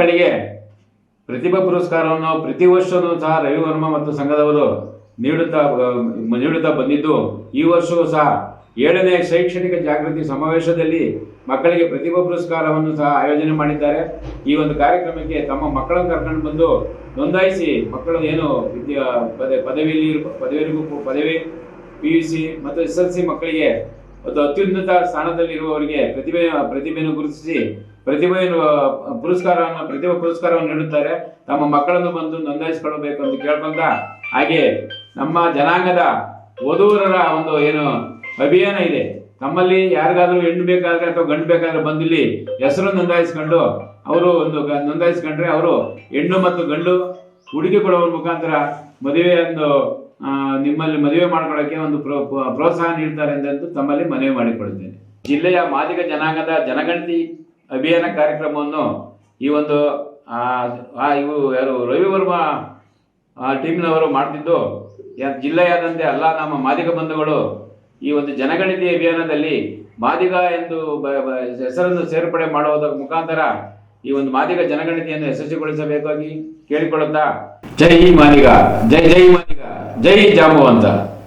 ಮಕ್ಕಳಿಗೆ ಪ್ರತಿಭಾ ಪುರಸ್ಕಾರವನ್ನು ಪ್ರತಿ ವರ್ಷವೂ ಸಹ ರವಿವರ್ಮ ಮತ್ತು ಸಂಘದವರು ನೀಡುತ್ತಾ ನೀಡುತ್ತಾ ಬಂದಿದ್ದು, ಈ ವರ್ಷವೂ ಸಹ ಏಳನೇ ಶೈಕ್ಷಣಿಕ ಜಾಗೃತಿ ಸಮಾವೇಶದಲ್ಲಿ ಮಕ್ಕಳಿಗೆ ಪ್ರತಿಭಾ ಪುರಸ್ಕಾರವನ್ನು ಸಹ ಆಯೋಜನೆ ಮಾಡಿದ್ದಾರೆ. ಈ ಒಂದು ಕಾರ್ಯಕ್ರಮಕ್ಕೆ ತಮ್ಮ ಮಕ್ಕಳನ್ನು ಕರ್ಕೊಂಡು ಬಂದು ನೋಂದಾಯಿಸಿ, ಮಕ್ಕಳು ಏನು ವಿದ್ಯಾ, ಪದ, ಪದವಿಯಲ್ಲಿ ಇರು- ಪದವಿ ಪಿ ಯು ಸಿ ಮತ್ತು ಎಸ್ ಎಲ್ ಸಿ ಮಕ್ಕಳಿಗೆ ಒಂದು ಅತ್ಯುನ್ನತ ಸ್ಥಾನದಲ್ಲಿರುವವರಿಗೆ ಪ್ರತಿಭೆ, ಪ್ರತಿಭೆಯನ್ನು ಗುರುತಿಸಿ ಪ್ರತಿಭೆಯನ್ನು ಪುರಸ್ಕಾರವನ್ನು, ಪ್ರತಿಭೆ ಪುರಸ್ಕಾರವನ್ನು ನೀಡುತ್ತಾರೆ. ತಮ್ಮ ಮಕ್ಕಳನ್ನು ಬಂದು ನೋಂದಾಯಿಸಿಕೊಳ್ಳಬೇಕು ಅಂತ ಕೇಳ್ಕೊಂಡ ಹಾಗೆ ನಮ್ಮ ಜನಾಂಗದ ವಧೂವರರ ಒಂದು ಏನು ಅಭಿಯಾನ ಇದೆ. ತಮ್ಮಲ್ಲಿ ಯಾರಿಗಾದ್ರೂ ಹೆಣ್ಣು ಬೇಕಾದ್ರೆ ಅಥವಾ ಗಂಡು ಬೇಕಾದ್ರೆ ಬಂದಿಲ್ಲಿ ಹೆಸರು ನೋಂದಾಯಿಸ್ಕೊಂಡು ಅವರು ಒಂದು ನೋಂದಾಯಿಸ್ಕೊಂಡ್ರೆ ಅವರು ಹೆಣ್ಣು ಮತ್ತು ಗಂಡು ಹುಡುಗಿ ಕೊಡುವ ಮುಖಾಂತರ ಮದುವೆ ಒಂದು ನಿಮ್ಮಲ್ಲಿ ಮದುವೆ ಮಾಡ್ಕೊಳಕ್ಕೆ ಒಂದು ಪ್ರೋ- ಪ್ರೋ- ಪ್ರೋತ್ಸಾಹ ನೀಡ್ತಾರೆ ಎಂದು ತಮ್ಮಲ್ಲಿ ಮನವಿ ಮಾಡಿಕೊಳ್ಳುತ್ತೇನೆ ಜಿಲ್ಲೆಯ ಮಾದಿಗ ಜನಾಂಗದ ಜನಗಣತಿ ಅಭಿಯಾನ ಕಾರ್ಯಕ್ರಮವನ್ನು ಈ ಒಂದು ಇವು ಯಾರು ರವಿವರ್ಮ ಟೀಮ್ನವರು ಮಾಡ್ತಿದ್ದು. ಜಿಲ್ಲೆಯಾದಂತೆ ಅಲ್ಲ, ನಮ್ಮ ಮಾದಿಗ ಬಂಧುಗಳು ಈ ಒಂದು ಜನಗಣತಿ ಅಭಿಯಾನದಲ್ಲಿ ಮಾದಿಗ ಎಂದು ಹೆಸರನ್ನು ಸೇರ್ಪಡೆ ಮಾಡುವುದರ ಮುಖಾಂತರ ಈ ಒಂದು ಮಾದಿಗ ಜನಗಣತಿಯನ್ನು ಯಶಸ್ವಿಗೊಳಿಸಬೇಕಾಗಿ ಕೇಳಿಕೊಳ್ಳುತ್ತಾ. ಜೈ ಮಾದಿಗ, ಜೈ ಜೈ ಮಾದಿಗ, ಜೈ ಜಾಂಬವಂತ